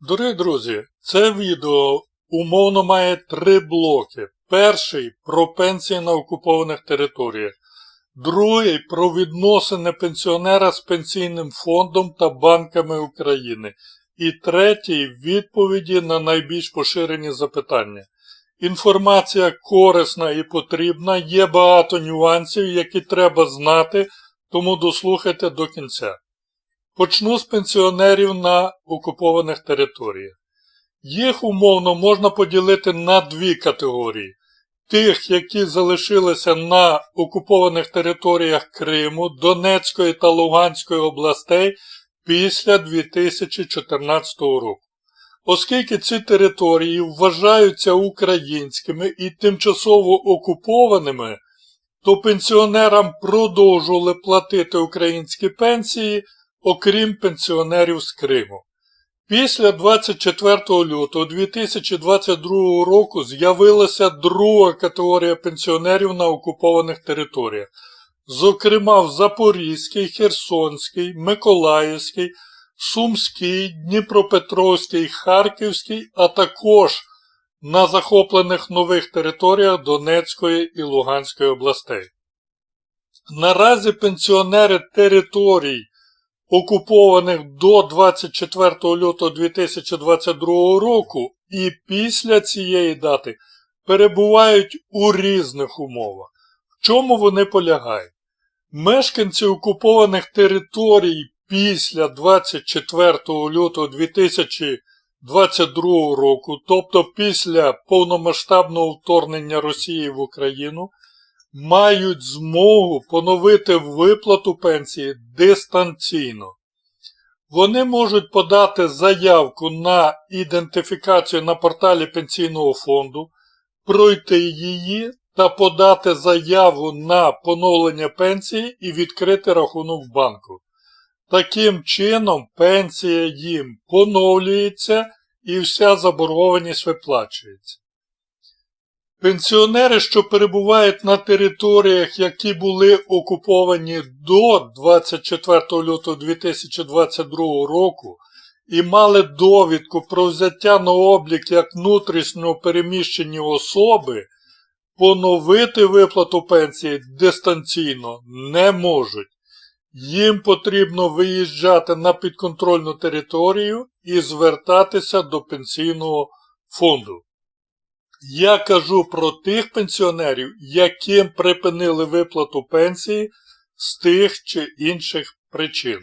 Дорогі друзі, це відео умовно має три блоки. Перший про пенсії на окупованих територіях. Другий про відносини пенсіонера з пенсійним фондом та банками України. І третій відповіді на найбільш поширені запитання. Інформація корисна і потрібна, є багато нюансів, які треба знати, тому дослухайте до кінця. Почну з пенсіонерів на окупованих територіях. Їх умовно можна поділити на дві категорії. Тих, які залишилися на окупованих територіях Криму, Донецької та Луганської областей після 2014 року. Оскільки ці території вважаються українськими і тимчасово окупованими, то пенсіонерам продовжували платити українські пенсії, окрім пенсіонерів з Криму. Після 24 лютого 2022 року з'явилася друга категорія пенсіонерів на окупованих територіях, зокрема в Запорізькій, Херсонській, Миколаївській, Сумській, Дніпропетровській, Харківській, а також на захоплених нових територіях Донецької і Луганської областей. Наразі пенсіонери територій, окупованих до 24 лютого 2022 року і після цієї дати перебувають у різних умовах. В чому вони полягають? Мешканці окупованих територій після 24 лютого 2022 року, тобто після повномасштабного вторгнення Росії в Україну, мають змогу поновити виплату пенсії дистанційно. Вони можуть подати заявку на ідентифікацію на порталі Пенсійного фонду, пройти її та подати заяву на поновлення пенсії і відкрити рахунок в банку. Таким чином пенсія їм поновлюється і вся заборгованість виплачується. Пенсіонери, що перебувають на територіях, які були окуповані до 24 лютого 2022 року і мали довідку про взяття на облік як внутрішньо переміщені особи, поновити виплату пенсії дистанційно не можуть. Їм потрібно виїжджати на підконтрольну територію і звертатися до пенсійного фонду. Я кажу про тих пенсіонерів, яким припинили виплату пенсії з тих чи інших причин.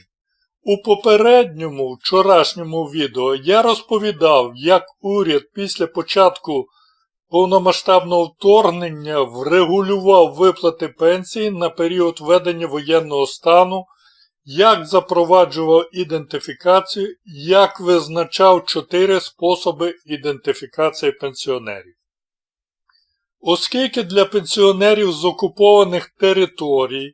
У попередньому вчорашньому відео я розповідав, як уряд після початку повномасштабного вторгнення врегулював виплати пенсії на період ведення воєнного стану, як запроваджував ідентифікацію, як визначав чотири способи ідентифікації пенсіонерів. Оскільки для пенсіонерів з окупованих територій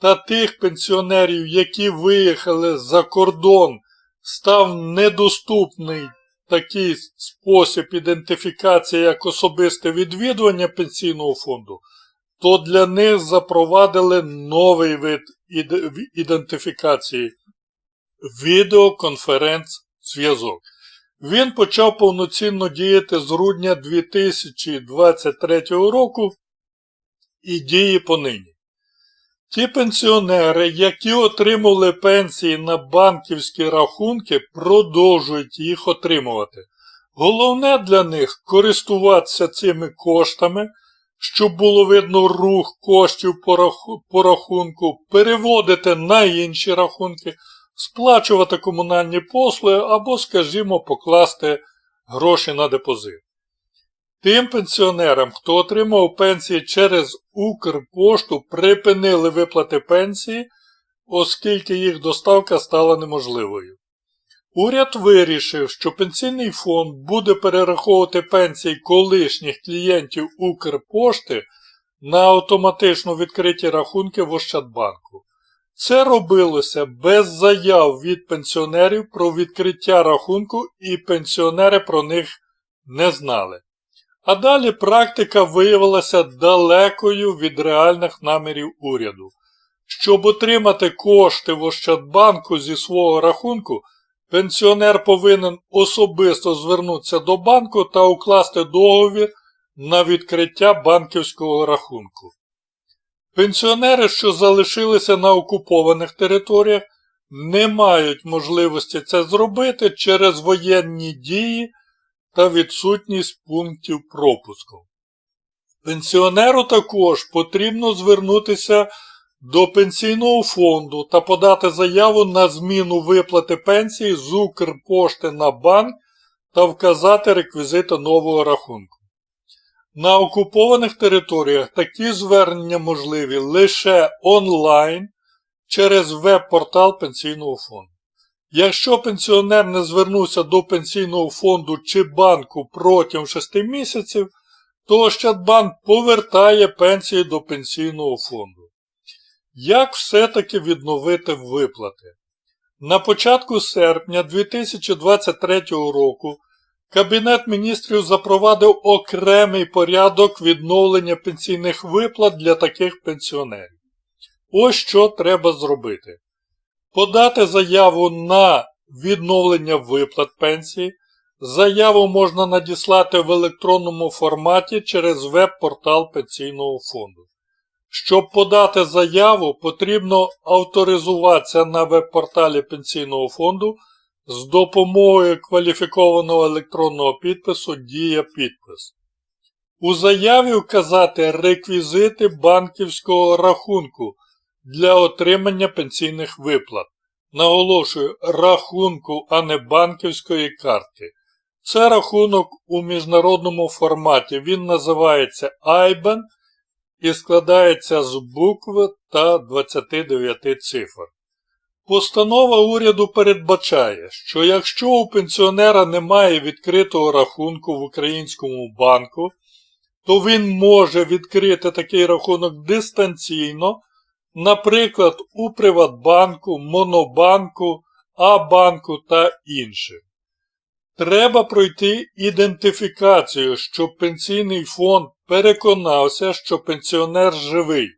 та тих пенсіонерів, які виїхали за кордон, став недоступний такий спосіб ідентифікації як особисте відвідування пенсійного фонду, то для них запровадили новий вид ідентифікації відеоконференц-зв'язок. Він почав повноцінно діяти з грудня 2023 року і діє понині. Ті пенсіонери, які отримали пенсії на банківські рахунки, продовжують їх отримувати. Головне для них користуватися цими коштами, щоб було видно рух коштів по рахунку, переводити на інші рахунки, сплачувати комунальні послуги або, скажімо, покласти гроші на депозит. Тим пенсіонерам, хто отримав пенсії через Укрпошту, припинили виплати пенсії, оскільки їх доставка стала неможливою. Уряд вирішив, що пенсійний фонд буде перераховувати пенсії колишніх клієнтів Укрпошти на автоматично відкриті рахунки в Ощадбанку. Це робилося без заяв від пенсіонерів про відкриття рахунку і пенсіонери про них не знали. А далі практика виявилася далекою від реальних намірів уряду. Щоб отримати кошти в Ощадбанку зі свого рахунку, Пенсіонер повинен особисто звернутися до банку та укласти договір на відкриття банківського рахунку. Пенсіонери, що залишилися на окупованих територіях, не мають можливості це зробити через воєнні дії та відсутність пунктів пропуску. Пенсіонеру також потрібно звернутися до пенсійного фонду та подати заяву на зміну виплати пенсії з Укрпошти на банк та вказати реквізити нового рахунку. На окупованих територіях такі звернення можливі лише онлайн через веб-портал Пенсійного фонду. Якщо пенсіонер не звернувся до пенсійного фонду чи банку протягом 6 місяців, то Ощадбанк повертає пенсії до пенсійного фонду. Як все-таки відновити виплати? На початку серпня 2023 року Кабінет міністрів запровадив окремий порядок відновлення пенсійних виплат для таких пенсіонерів. Ось що треба зробити. Подати заяву на відновлення виплат пенсії. Заяву можна надіслати в електронному форматі через веб-портал Пенсійного фонду. Щоб подати заяву, потрібно авторизуватися на веб-порталі Пенсійного фонду з допомогою кваліфікованого електронного підпису Дія підпис. У заяві вказати реквізити банківського рахунку для отримання пенсійних виплат. Наголошую, рахунку, а не банківської картки. Це рахунок у міжнародному форматі. Він називається IBAN і складається з букв та 29 цифр. Постанова уряду передбачає, що якщо у пенсіонера немає відкритого рахунку в українському банку, то він може відкрити такий рахунок дистанційно, наприклад, у Приватбанку, Монобанку, А-банку та інших. Треба пройти ідентифікацію, щоб пенсійний фонд переконався, що пенсіонер живий.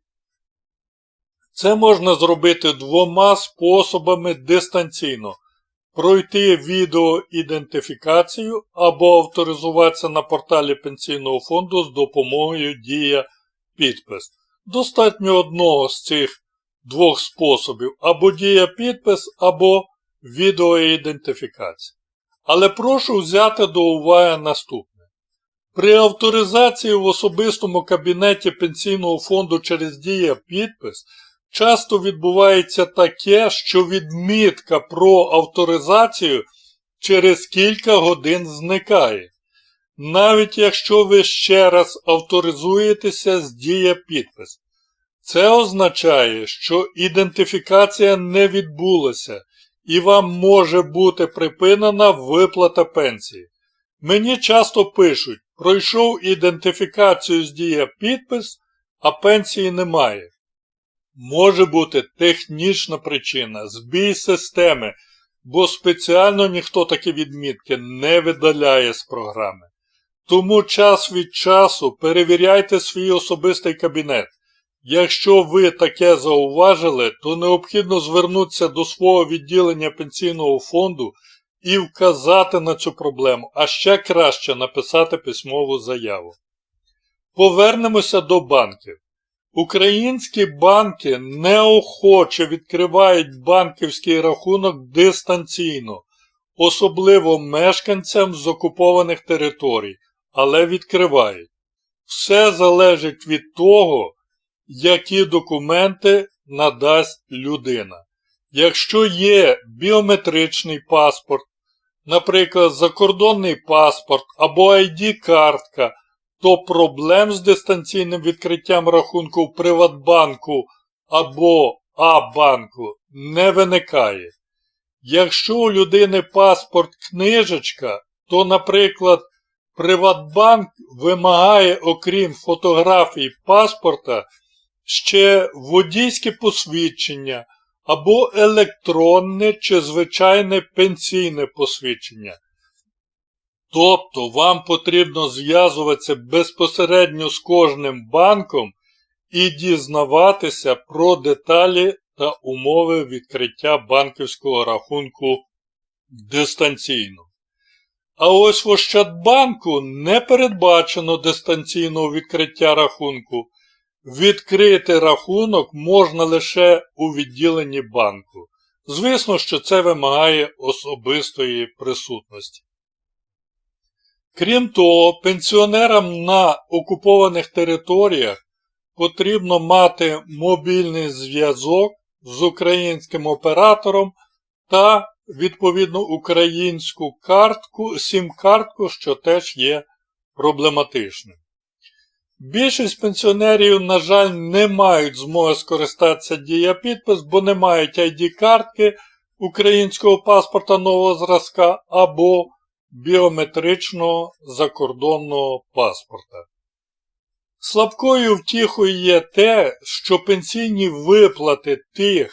Це можна зробити двома способами дистанційно. Пройти відеоідентифікацію або авторизуватися на порталі Пенсійного фонду з допомогою Дія підпис. Достатньо одного з цих двох способів або Дія підпис, або відеоідентифікація. Але прошу взяти до уваги наступне. При авторизації в особистому кабінеті Пенсійного фонду через Дія підпис часто відбувається таке, що відмітка про авторизацію через кілька годин зникає. Навіть якщо ви ще раз авторизуєтеся з дія підпис. Це означає, що ідентифікація не відбулася і вам може бути припинена виплата пенсії. Мені часто пишуть, пройшов ідентифікацію з дія підпис, а пенсії немає. Може бути технічна причина, збій системи, бо спеціально ніхто такі відмітки не видаляє з програми. Тому час від часу перевіряйте свій особистий кабінет. Якщо ви таке зауважили, то необхідно звернутися до свого відділення пенсійного фонду і вказати на цю проблему, а ще краще написати письмову заяву. Повернемося до банків. Українські банки неохоче відкривають банківський рахунок дистанційно, особливо мешканцям з окупованих територій, але відкривають. Все залежить від того, які документи надасть людина. Якщо є біометричний паспорт, наприклад, закордонний паспорт або ID-картка, то проблем з дистанційним відкриттям рахунку в Приватбанку або А-банку не виникає. Якщо у людини паспорт книжечка, то, наприклад, Приватбанк вимагає, окрім фотографій паспорта, ще водійське посвідчення або електронне чи звичайне пенсійне посвідчення. Тобто вам потрібно зв'язуватися безпосередньо з кожним банком і дізнаватися про деталі та умови відкриття банківського рахунку дистанційно. А ось в Ощадбанку не передбачено дистанційного відкриття рахунку. Відкрити рахунок можна лише у відділенні банку. Звісно, що це вимагає особистої присутності. Крім того, пенсіонерам на окупованих територіях потрібно мати мобільний зв'язок з українським оператором та відповідно українську картку, сім-картку, що теж є проблематичним. Більшість пенсіонерів, на жаль, не мають змоги скористатися дієпідпис, бо не мають ID-картки українського паспорта нового зразка або біометричного закордонного паспорта. Слабкою втіхою є те, що пенсійні виплати тих,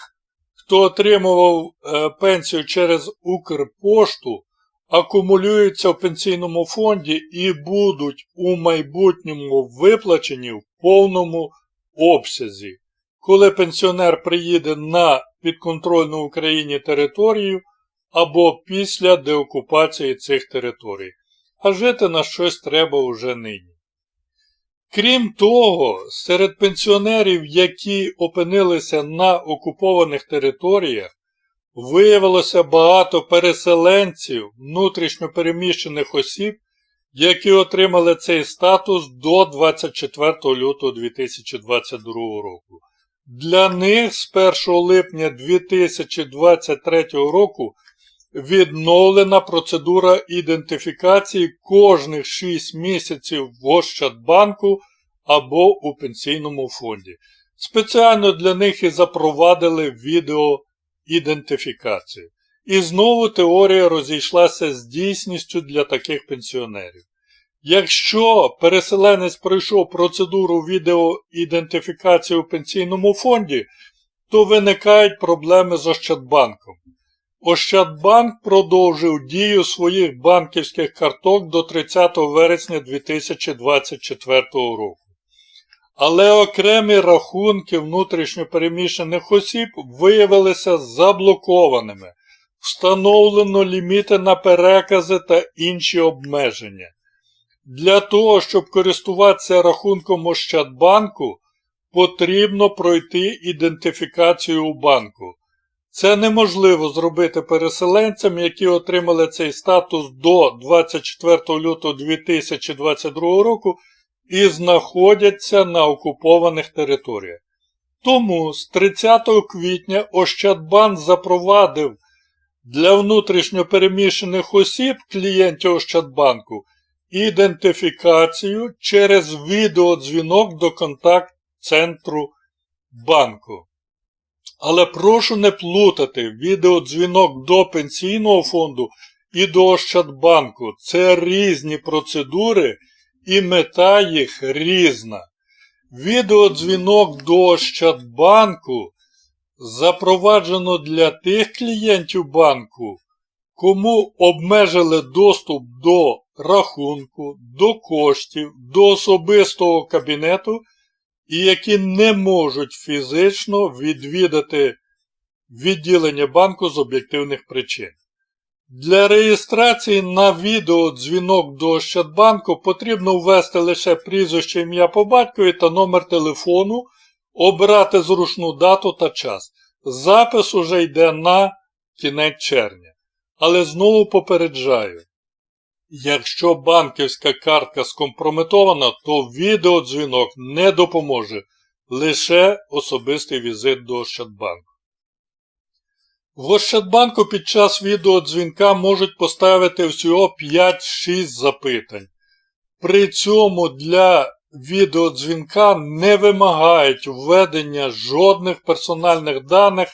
хто отримував е, пенсію через Укрпошту, акумулюються в пенсійному фонді і будуть у майбутньому виплачені в повному обсязі, коли пенсіонер приїде на підконтрольну Україні територію або після деокупації цих територій. А жити на щось треба уже нині. Крім того, серед пенсіонерів, які опинилися на окупованих територіях, виявилося багато переселенців внутрішньопереміщених осіб, які отримали цей статус до 24 лютого 2022 року. Для них з 1 липня 2023 року відновлена процедура ідентифікації кожних 6 місяців в Ощадбанку або у пенсійному фонді. Спеціально для них і запровадили відеоідентифікацію. І знову теорія розійшлася з дійсністю для таких пенсіонерів. Якщо переселенець пройшов процедуру відеоідентифікації у пенсійному фонді, то виникають проблеми з Ощадбанком. Ощадбанк продовжив дію своїх банківських карток до 30 вересня 2024 року. Але окремі рахунки внутрішньопереміщених осіб виявилися заблокованими, встановлено ліміти на перекази та інші обмеження. Для того, щоб користуватися рахунком Ощадбанку, потрібно пройти ідентифікацію у банку. Це неможливо зробити переселенцям, які отримали цей статус до 24 лютого 2022 року і знаходяться на окупованих територіях. Тому з 30 квітня Ощадбанк запровадив для внутрішньопереміщених осіб клієнтів Ощадбанку ідентифікацію через відеодзвінок до контакт-центру банку. Але прошу не плутати відеодзвінок до пенсійного фонду і до Ощадбанку. Це різні процедури і мета їх різна. Відеодзвінок до Ощадбанку запроваджено для тих клієнтів банку, кому обмежили доступ до рахунку, до коштів, до особистого кабінету і які не можуть фізично відвідати відділення банку з об'єктивних причин. Для реєстрації на відеодзвінок до Ощадбанку потрібно ввести лише прізвище ім'я по батькові та номер телефону, обрати зручну дату та час. Запис уже йде на кінець червня. Але знову попереджаю. Якщо банківська картка скомпрометована, то відеодзвінок не допоможе лише особистий візит до Ощадбанку. В Ощадбанку під час відеодзвінка можуть поставити всього 5-6 запитань. При цьому для відеодзвінка не вимагають введення жодних персональних даних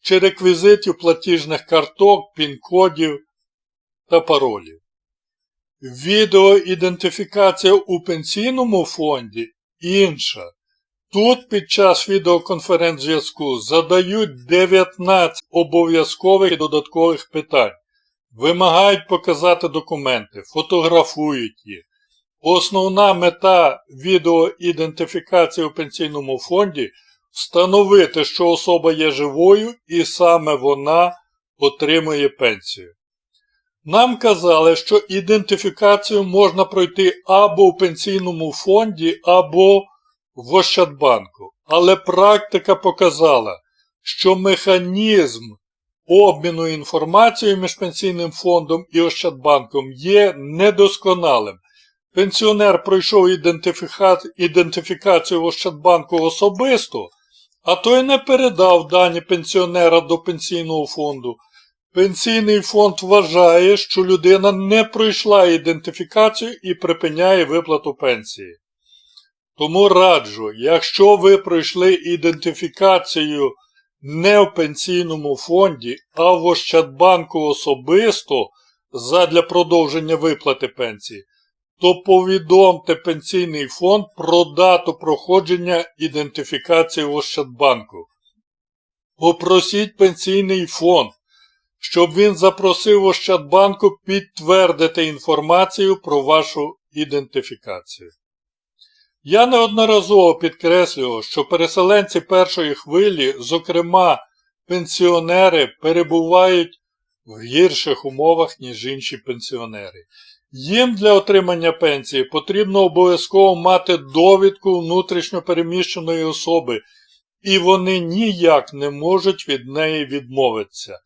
чи реквізитів платіжних карток, пін-кодів та паролів. Відеоідентифікація у пенсійному фонді інша. Тут під час відеоконференц-зв'язку задають 19 обов'язкових і додаткових питань. Вимагають показати документи, фотографують їх. Основна мета відеоідентифікації у пенсійному фонді встановити, що особа є живою і саме вона отримує пенсію. Нам казали, що ідентифікацію можна пройти або в пенсійному фонді, або в Ощадбанку. Але практика показала, що механізм обміну інформацією між пенсійним фондом і Ощадбанком є недосконалим. Пенсіонер пройшов ідентифікацію в Ощадбанку особисто, а той не передав дані пенсіонера до пенсійного фонду. Пенсійний фонд вважає, що людина не пройшла ідентифікацію і припиняє виплату пенсії. Тому раджу, якщо ви пройшли ідентифікацію не в пенсійному фонді, а в Ощадбанку особисто задля продовження виплати пенсії, то повідомте пенсійний фонд про дату проходження ідентифікації в Ощадбанку. Попросіть пенсійний фонд, щоб він запросив Ощадбанку підтвердити інформацію про вашу ідентифікацію. Я неодноразово підкреслював, що переселенці першої хвилі, зокрема пенсіонери, перебувають в гірших умовах, ніж інші пенсіонери. Їм для отримання пенсії потрібно обов'язково мати довідку внутрішньопереміщеної особи, і вони ніяк не можуть від неї відмовитися.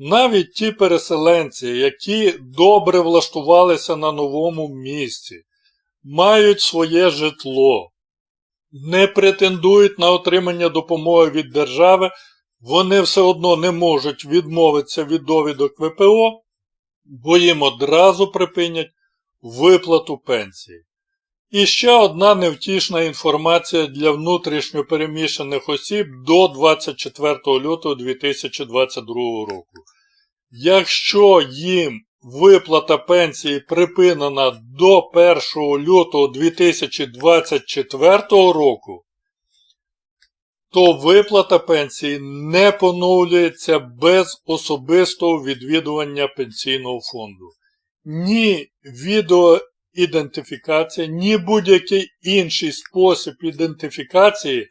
Навіть ті переселенці, які добре влаштувалися на новому місці, мають своє житло, не претендують на отримання допомоги від держави, вони все одно не можуть відмовитися від довідок ВПО, бо їм одразу припинять виплату пенсії. І ще одна невтішна інформація для внутрішньо переміщених осіб до 24 лютого 2022 року. Якщо їм виплата пенсії припинена до 1 лютого 2024 року, то виплата пенсії не поновлюється без особистого відвідування пенсійного фонду. Ні відеоідентифікація, ні будь-який інший спосіб ідентифікації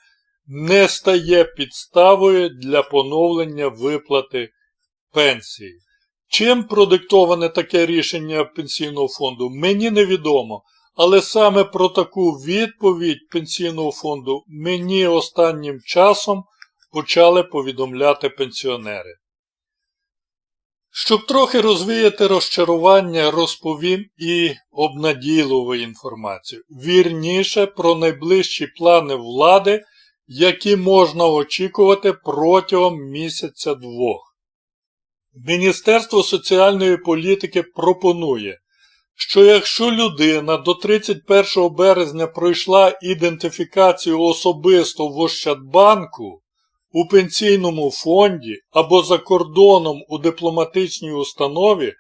не стає підставою для поновлення виплати пенсії. Чим продиктоване таке рішення пенсійного фонду, мені невідомо, але саме про таку відповідь пенсійного фонду мені останнім часом почали повідомляти пенсіонери. Щоб трохи розвіяти розчарування, розповім і обнадійливу інформацію. Вірніше про найближчі плани влади, які можна очікувати протягом місяця-двох. Міністерство соціальної політики пропонує, що якщо людина до 31 березня пройшла ідентифікацію особисто в Ощадбанку, у пенсійному фонді або за кордоном у дипломатичній установі,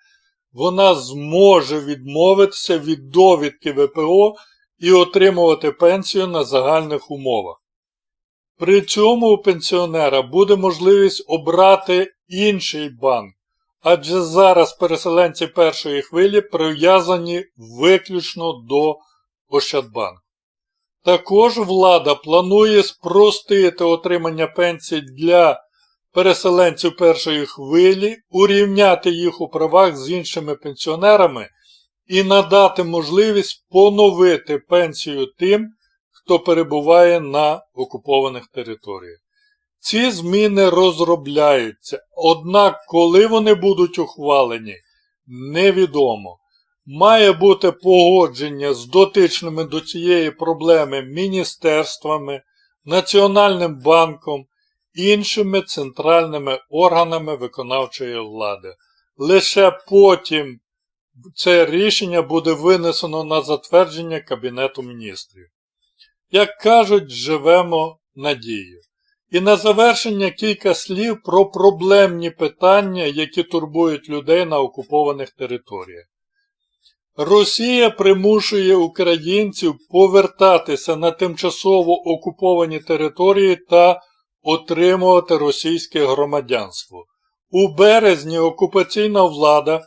вона зможе відмовитися від довідки ВПО і отримувати пенсію на загальних умовах. При цьому у пенсіонера буде можливість обрати інший банк, адже зараз переселенці першої хвилі прив'язані виключно до Ощадбанку. Також влада планує спростити отримання пенсій для переселенців першої хвилі, урівняти їх у правах з іншими пенсіонерами і надати можливість поновити пенсію тим, хто перебуває на окупованих територіях. Ці зміни розробляються, однак коли вони будуть ухвалені, невідомо. Має бути погодження з дотичними до цієї проблеми міністерствами, Національним банком, іншими центральними органами виконавчої влади. Лише потім це рішення буде винесено на затвердження Кабінету міністрів. Як кажуть, живемо надією. І на завершення кілька слів про проблемні питання, які турбують людей на окупованих територіях. Росія примушує українців повертатися на тимчасово окуповані території та отримувати російське громадянство. У березні окупаційна влада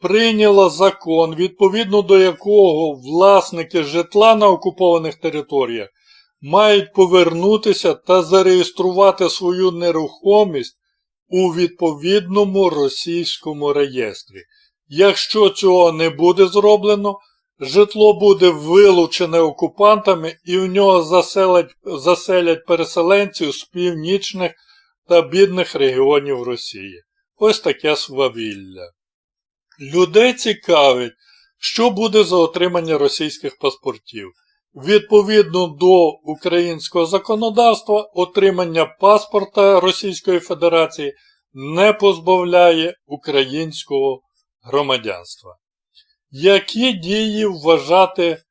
прийняла закон, відповідно до якого власники житла на окупованих територіях мають повернутися та зареєструвати свою нерухомість у відповідному російському реєстрі. Якщо цього не буде зроблено, житло буде вилучене окупантами і в нього заселять, заселять переселенців з північних та бідних регіонів Росії. Ось таке свавілля. Людей цікавить, що буде за отримання російських паспортів. Відповідно до українського законодавства, отримання паспорта Російської Федерації не позбавляє українського громадянства. Які дії вважати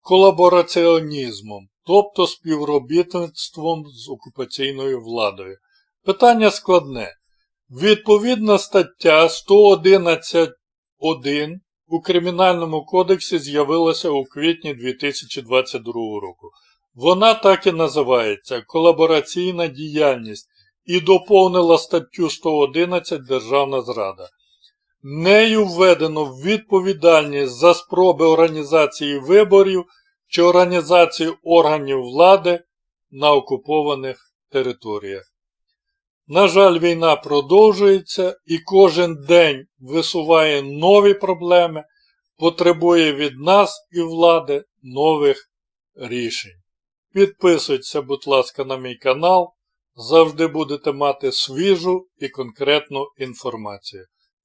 колабораціонізмом, тобто співробітництвом з окупаційною владою? Питання складне. Відповідна стаття 111.1 у Кримінальному кодексі з'явилася у квітні 2022 року. Вона так і називається Колабораційна діяльність і доповнила статтю 111 Державна зрада. Нею введено відповідальність за спроби організації виборів чи організації органів влади на окупованих територіях. На жаль, війна продовжується і кожен день висуває нові проблеми, потребує від нас і влади нових рішень. Підписуйтеся, будь ласка, на мій канал. Завжди будете мати свіжу і конкретну інформацію.